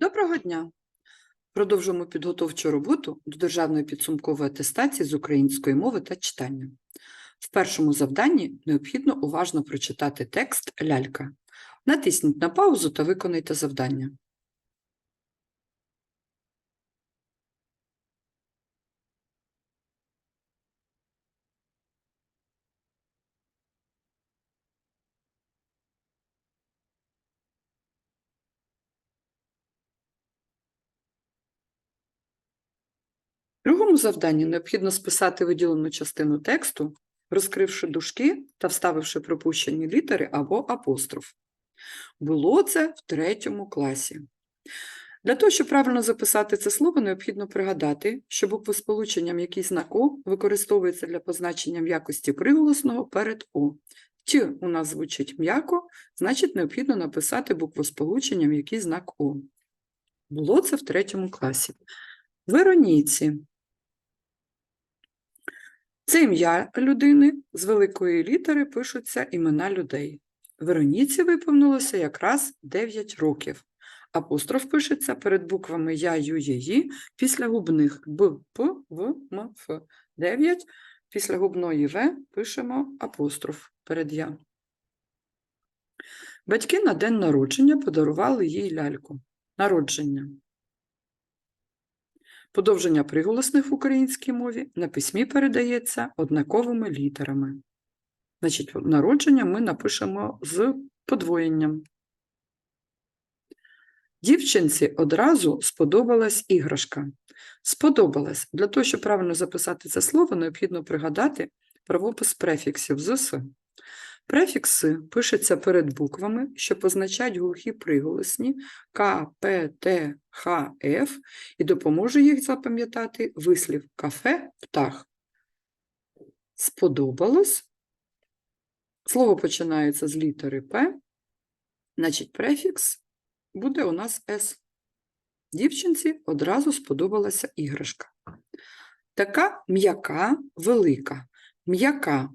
Доброго дня! Продовжуємо підготовчу роботу до державної підсумкової атестації з української мови та читання. В першому завданні необхідно уважно прочитати текст лялька. Натисніть на паузу та виконайте завдання. Другому завданні необхідно списати виділену частину тексту, розкривши дужки та вставивши пропущені літери або апостроф. Було це в третьому класі. Для того, щоб правильно записати це слово, необхідно пригадати, що буквосполучення який знак О використовується для позначення м'якості приголосного перед О. Т у нас звучить м'яко, значить необхідно написати буквосполучення м'який знак О. Було це в третьому класі. Вероніці. Це ім'я людини, з великої літери пишуться імена людей. Вероніці виповнилося якраз 9 років. Апостроф пишеться перед буквами Я, Ю, Її після губних Б, П, В, М, Ф. 9. Після губної В пишемо апостроф перед Я. Батьки на день народження подарували їй ляльку. Народження. Подовження приголосних в українській мові на письмі передається однаковими літерами. Значить, народження ми напишемо з подвоєнням. Дівчинці одразу сподобалась іграшка. Сподобалась. Для того, щоб правильно записати це слово, необхідно пригадати правопис префіксів з «с». Префікси пишуться перед буквами, що позначають глухі приголосні К, П, Т, Х, Ф і допоможе їх запам'ятати вислів кафе, птах. Сподобалось. Слово починається з літери П, значить префікс буде у нас С. Дівчинці одразу сподобалася іграшка. Така м'яка, велика. М'яка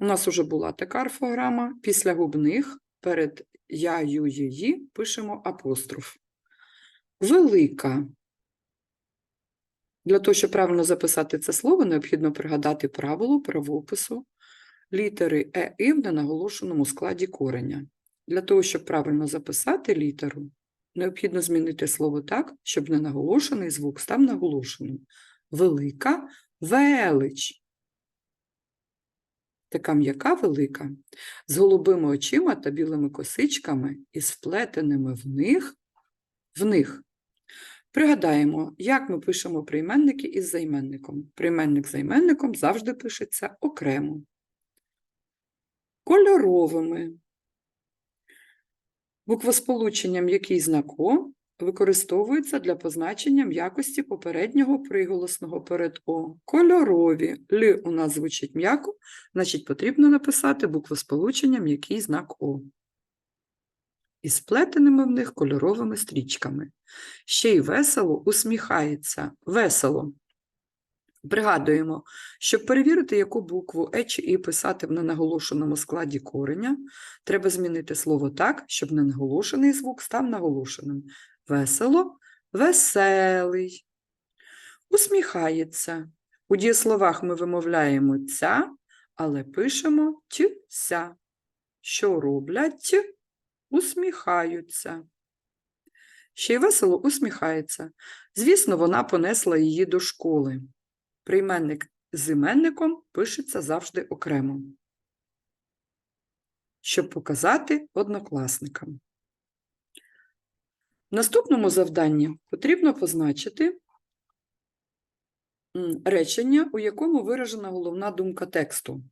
у нас вже була така орфограма. Після губних перед я, ю, її пишемо апостроф. Велика. Для того, щоб правильно записати це слово, необхідно пригадати правило правопису літери Е і в ненаголошеному складі кореня. Для того, щоб правильно записати літеру, необхідно змінити слово так, щоб ненаголошений звук став наголошеним. Велика велич така м'яка велика, з голубими очима та білими косичками і сплетеними в них, в них. Пригадаємо, як ми пишемо прийменники із займенником. Прийменник з займенником завжди пишеться окремо. Кольоровими. Буквосполученням який знак О використовується для позначення м'якості попереднього приголосного перед О. Кольорові. Л у нас звучить м'яко, значить потрібно написати буквосполучення м'який знак О. І сплетеними в них кольоровими стрічками. Ще й весело усміхається. Весело. Пригадуємо, щоб перевірити, яку букву Е чи І писати в ненаголошеному складі кореня, треба змінити слово так, щоб ненаголошений звук став наголошеним. Весело, веселий. Усміхається. У дієсловах ми вимовляємо ця, але пишемо тся. Що роблять? Усміхаються. Ще й весело усміхається. Звісно, вона понесла її до школи. Прийменник з іменником пишеться завжди окремо, щоб показати однокласникам. Наступному завданні потрібно позначити речення, у якому виражена головна думка тексту.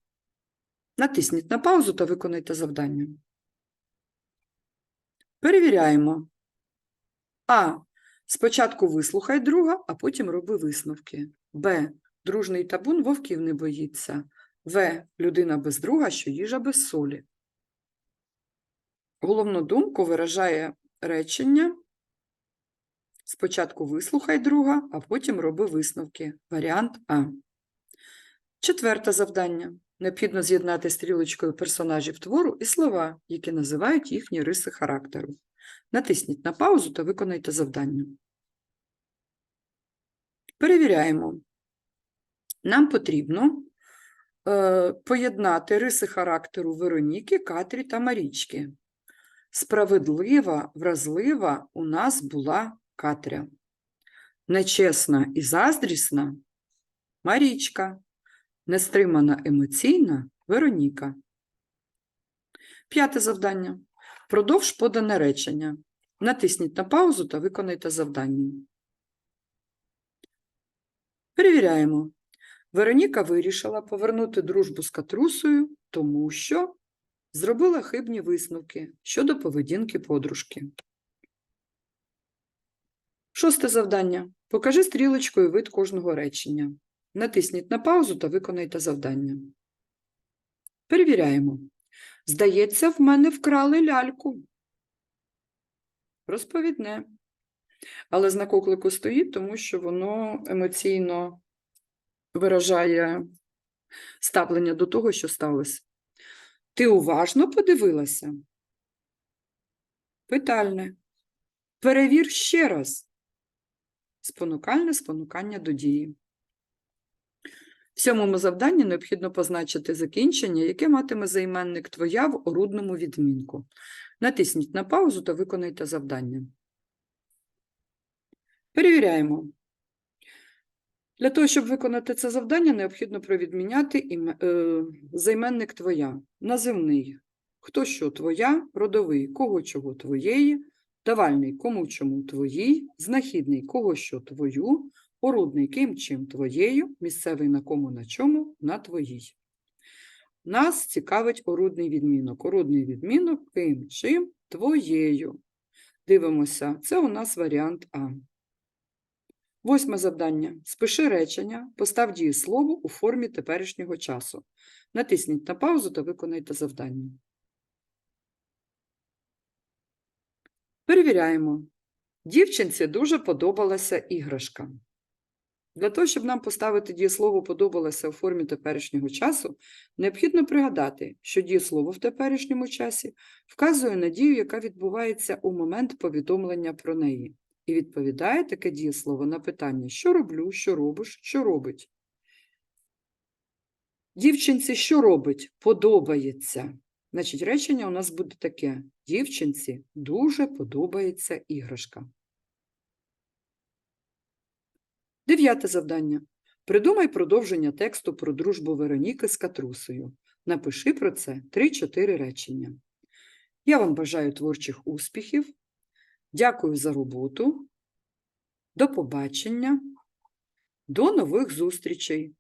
Натисніть на паузу та виконайте завдання. Перевіряємо. А. Спочатку вислухай друга, а потім роби висновки. Б. Дружний табун вовків не боїться. В. Людина без друга, що їжа без солі. Головну думку виражає речення. Спочатку вислухай друга, а потім роби висновки. Варіант А. Четверте завдання. Необхідно з'єднати стрілочкою персонажів твору і слова, які називають їхні риси характеру. Натисніть на паузу та виконайте завдання. Перевіряємо. Нам потрібно е, поєднати риси характеру Вероніки, Катрі та Марічки. Справедлива, вразлива у нас була Катря. Нечесна і заздрісна Марічка. Нестримана емоційна Вероніка. П'яте завдання. Продовж подане речення. Натисніть на паузу та виконайте завдання. Перевіряємо. Вероніка вирішила повернути дружбу з Катрусою, тому що зробила хибні висновки щодо поведінки подружки. Шосте завдання. Покажи стрілочкою вид кожного речення. Натисніть на паузу та виконайте завдання. Перевіряємо. Здається, в мене вкрали ляльку. Розповідне. Але знак оклику стоїть, тому що воно емоційно виражає ставлення до того, що сталося. Ти уважно подивилася? Питальне. Перевір ще раз. Спонукальне спонукання до дії. В сьомому завданні необхідно позначити закінчення, яке матиме займенник твоя в орудному відмінку. Натисніть на паузу та виконайте завдання. Перевіряємо. Для того, щоб виконати це завдання, необхідно провідміняти е, займенник твоя, називний, хто що твоя, родовий, кого чого твоєї, давальний, кому чому твоїй, знахідний, кого що твою, орудний, ким чим твоєю, місцевий на кому на чому, на твоїй. Нас цікавить орудний відмінок. Орудний відмінок ким чим твоєю. Дивимося, це у нас варіант А. Восьме завдання. Спиши речення, постав дієслово у формі теперішнього часу. Натисніть на паузу та виконайте завдання. Перевіряємо. Дівчинці дуже подобалася іграшка. Для того, щоб нам поставити дієслово подобалося у формі теперішнього часу, необхідно пригадати, що дієслово в теперішньому часі вказує на дію, яка відбувається у момент повідомлення про неї. І відповідає таке дієслово на питання, що роблю, що робиш, що робить. Дівчинці що робить? Подобається. Значить, речення у нас буде таке: дівчинці дуже подобається іграшка. Дев'яте завдання. Придумай продовження тексту про дружбу Вероніки з Катрусею. Напиши про це 3-4 речення. Я вам бажаю творчих успіхів. Дякую за роботу. До побачення. До нових зустрічей.